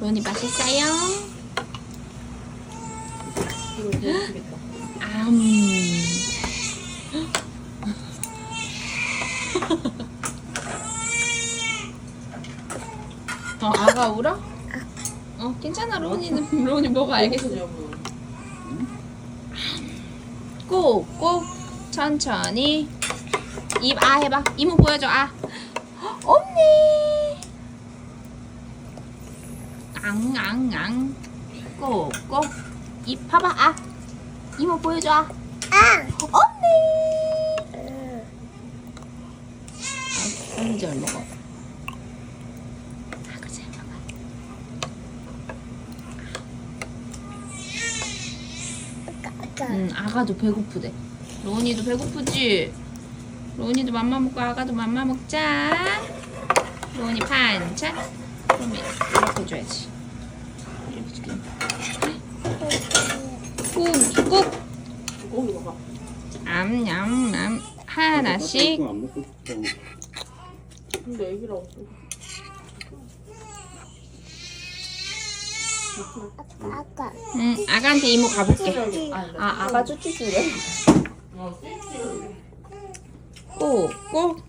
로니 맛있어요? 암. 어, 아가 울어? 어, 괜찮아, 로니는. 로니 뭐가 알겠어. 꾹, 꾹. 천천히. 입, 아 해봐. 이모 보여줘, 아. 없네. 앙, 앙, 앙. 꾹, 꾹. 입 봐봐, 아. 이모 보여줘, 아. 없네. 아, 언제 먹어? 아, 그치, 먹어. 응, 아가도 배고프대. 로운이도 배고프지? 로운이도 맘마 먹고 아가도 맘마 먹자. 로운이 반찬. 그럼 이렇게 해줘야지. 이렇게 줄게. 꾹. 고기 먹어. 암냠암 하나씩. 안 먹고 싶다고. 근데 애기라고 써. 아까 응, 아가한테 이모 가볼게. 아, 아, 아가 쭈쭈쭈래. 어. 꾹, 꾹.